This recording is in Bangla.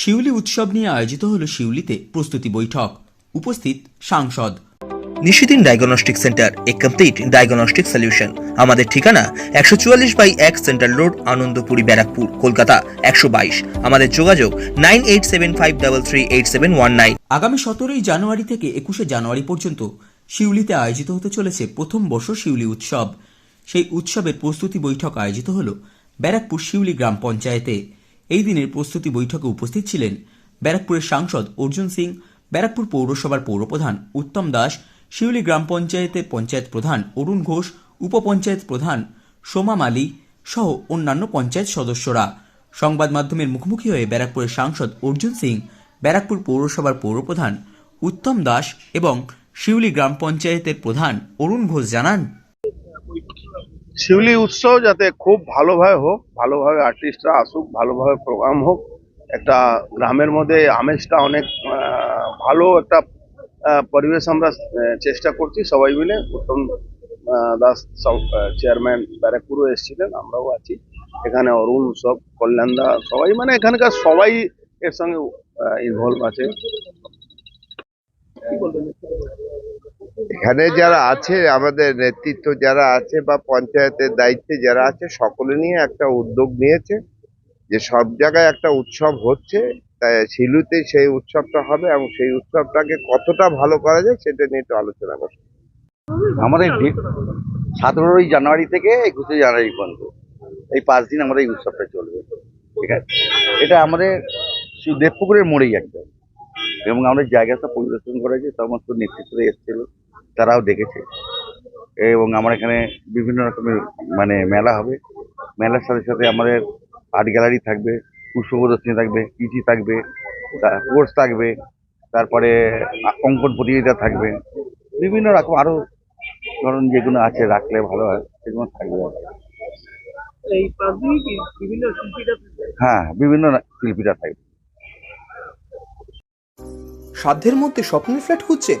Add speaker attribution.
Speaker 1: শিউলি উৎসব নিয়ে আয়োজিত হল শিউলিতে প্রস্তুতি বৈঠক। উপস্থিত সাংসদ।
Speaker 2: Nishidin diagnostic centre a complete diagnostic solution আমাদের ঠিকানা একশো চুয়াল্লিশ বাই এক সেন্ট্রাল রোড আনন্দপুরি ব্যারাকপুর কলকাতা একশো বাইশ। আমাদের যোগাযোগ nine eight seven five double three eight seven one nine.
Speaker 1: আগামী সতেরোই জানুয়ারি থেকে একুশে জানুয়ারি পর্যন্ত শিউলিতে আয়োজিত হতে চলেছে প্রথম বর্ষ শিউলি উৎসব। সেই উৎসবের প্রস্তুতি বৈঠক আয়োজিত হল ব্যারাকপুর শিউলি গ্রাম পঞ্চায়েতে। এই দিনের প্রস্তুতি বৈঠকে উপস্থিত ছিলেন ব্যারাকপুরের সাংসদ অর্জুন সিং, ব্যারাকপুর পৌরসভার পৌরপ্রধান উত্তম দাস, শিউলি গ্রাম পঞ্চায়েতের পঞ্চায়েত প্রধান অরুণ ঘোষ, উপপঞ্চায়েত প্রধান সোমা মালি সহ অন্যান্য পঞ্চায়েত সদস্যরা। সংবাদ মাধ্যমের মুখোমুখি হয়ে ব্যারাকপুরের সাংসদ অর্জুন সিং, ব্যারাকপুর পৌরসভার পৌরপ্রধান উত্তম দাস এবং শিউলি গ্রাম পঞ্চায়েতের প্রধান অরুণ ঘোষ জানান।
Speaker 3: শিউলি উৎসব যাতে খুব ভালোভাবে হোক, ভালোভাবে আর্টিস্টরা আসুক, ভালোভাবে প্রোগ্রাম হোক, একটা গ্রামের মধ্যে আমেজটা অনেক ভালো একটা পরিবেশ আমরা চেষ্টা করছি। সবাই মিলে উত্তম দাস চেয়ারম্যান ব্যারাকপুরও এসেছিলেন, আমরাও আছি। এখানে অরুণ, সব, কল্যাণদা, সবাই মানে এখানকার সবাই এর সঙ্গে ইনভলভ আছে।
Speaker 4: এখানে যারা আছে, আমাদের নেতৃত্ব যারা আছে বা পঞ্চায়েতের দায়িত্বে যারা আছে, সকলে নিয়ে একটা উদ্যোগ নিয়েছে যে সব জায়গায় একটা উৎসব হচ্ছে। তাই শিলুতে সেই উৎসবটা হবে এবং সেই উৎসবটাকে কতটা ভালো করা যায় সেটা নিয়ে একটু আলোচনা করছে।
Speaker 5: আমাদের সতেরোই জানুয়ারি থেকে একুশে জানুয়ারি পর্যন্ত। এই পাঁচ দিন আমাদের এই উৎসবটা চলবে। ঠিক আছে? এটা আমাদের দেবপুকুরের মোড়েই একদম এবং আমাদের জায়গাটা পরিদর্শন করেছে, সমস্ত নেতৃত্বরা এসেছিল। তারাও দেখেছে। এবং আমার এখানে বিভিন্ন রকমের মানে মেলা হবে। মেলার সাথে সাথে আমাদের আর্ট গ্যালারি থাকবে পুষ্প প্রদর্শনী থাকবে কৃষি থাকবে কোর্স থাকবে তারপরে অঙ্কন প্রতিযোগিতা থাকবে। বিভিন্ন রকম আরও ধরুন যেগুলো আছে রাখলে ভালো হয় সেগুলো থাকবে হ্যাঁ বিভিন্ন শিল্পীরা থাকবে।
Speaker 2: সাধ্যের মধ্যে স্বপ্নের ফ্ল্যাট খুঁজছেন?